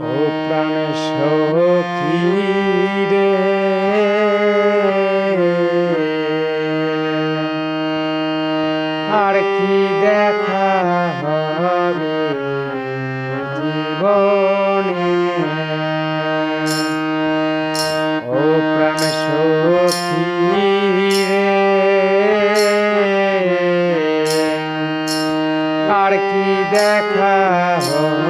ও প্রাণ সখী রে আর কি দেখা হবে জীবনে? ও প্রাণ সখী রে আর কি দেখা হবে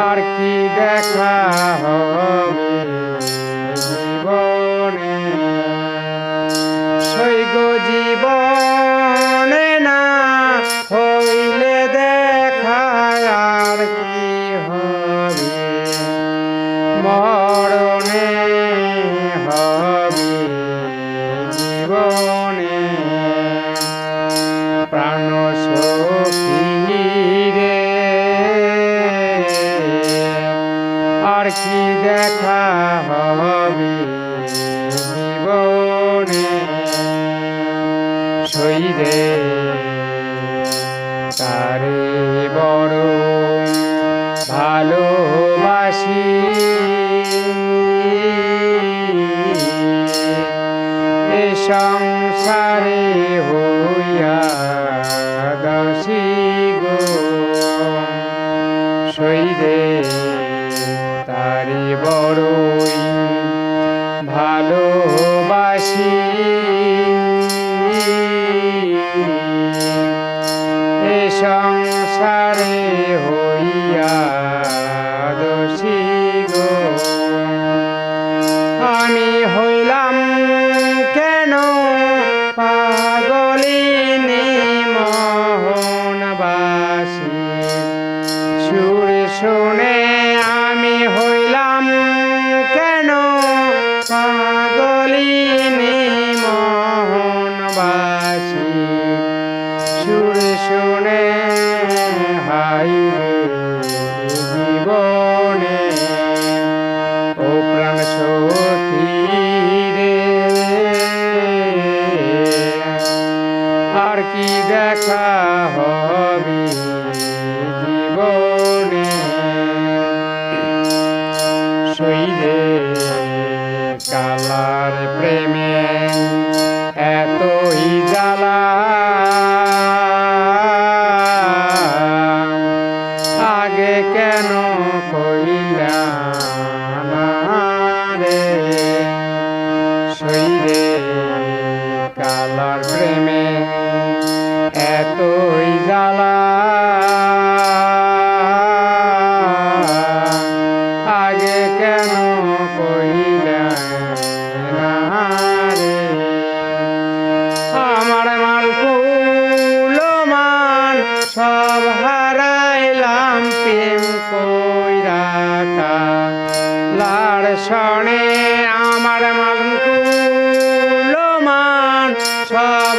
আর কি দেখা হবে জীবনে? সৈগ জীবনে না হইলে দেখা আর কি কি দেখা হবে? জীবনে সইরে তারে বড় হাই জীবনে ও প্রাণ সখী রে আর কি দেখা হবে জীবনে? সইরে কালার প্রেমে কালার প্রেমে এতই জ্বালা। আগে কেন কইলা আমার মালকুল মান সব হারাইলাম প্রেম কইরা লাড় আমার মান সব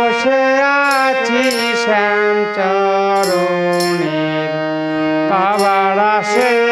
বসে আছি শ্যাম চরণের পাবার আসে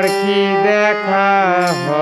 আর কি দেখা হয়?